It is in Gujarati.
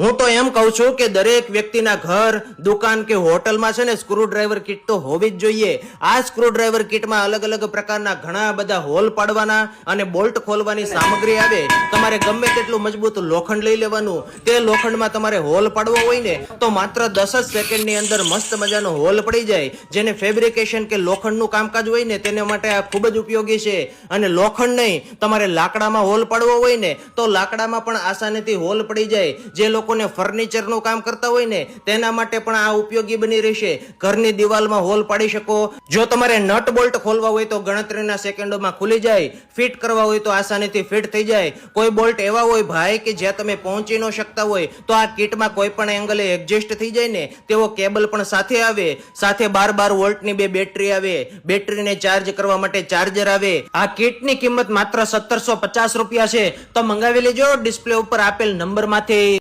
હું તો એમ કહું છું કે દરેક વ્યક્તિના ઘર, દુકાન કે હોટલમાં છે ને સ્ક્રૂડ્રાઈવર કીટ તો હોવી જ જોઈએ. આ સ્ક્રૂડ્રાઈવર કિટમાં અલગ અલગ પ્રકારના ઘણા બધા હોલ પાડવાના અને બોલ્ટ ખોલવાની સામગ્રી આવે. તમારે ગમે તેટલું મજબૂત લોખંડ લઈ લેવાનું. તે લોખંડમાં તમારે હોલ પાડવો હોય ને, તો માત્ર દસ જ સેકન્ડની અંદર મસ્ત મજાનો હોલ પડી જાય. જેને ફેબ્રિકેશન કે લોખંડનું કામકાજ હોય ને, તેને માટે આ ખૂબ જ ઉપયોગી છે. અને લોખંડ નહીં, તમારે લાકડામાં હોલ પાડવો હોય ને, તો લાકડામાં પણ આસાનીથી હોલ પડી જાય. જે લોકોને ફર્નિચરનું કામ કરતા હોય ને, તેના માટે પણ આ ઉપયોગી બની રહેશે. ઘરની દિવાલમાં હોલ પાડી શકો. જો તમારે નટ બોલ્ટ ખોલવા હોય તો ગણતરીના સેકન્ડોમાં ખુલી જાય. ફિટ કરવા હોય તો આસાનીથી ફિટ થઈ જાય. કોઈ બોલ્ટ એવા હોય ભાઈ કે જ્યાં તમે પહોંચી ન શકતા હોય, તો આ કિટમાં કોઈ પણ એંગલે એડજસ્ટ થઈ જાય ને તેવો કેબલ પણ સાથે આવે. સાથે બાર બાર વોલ્ટની બે બેટરી આવે. બેટરીને ચાર્જ કરવા માટે ચાર્જર આવે. આ કિટની કિંમત માત્ર સત્તરસો પચાસ રૂપિયા છે. તો મંગાવી લેજો. ડિસ્પ્લે ઉપર આપેલ નંબરમાંથી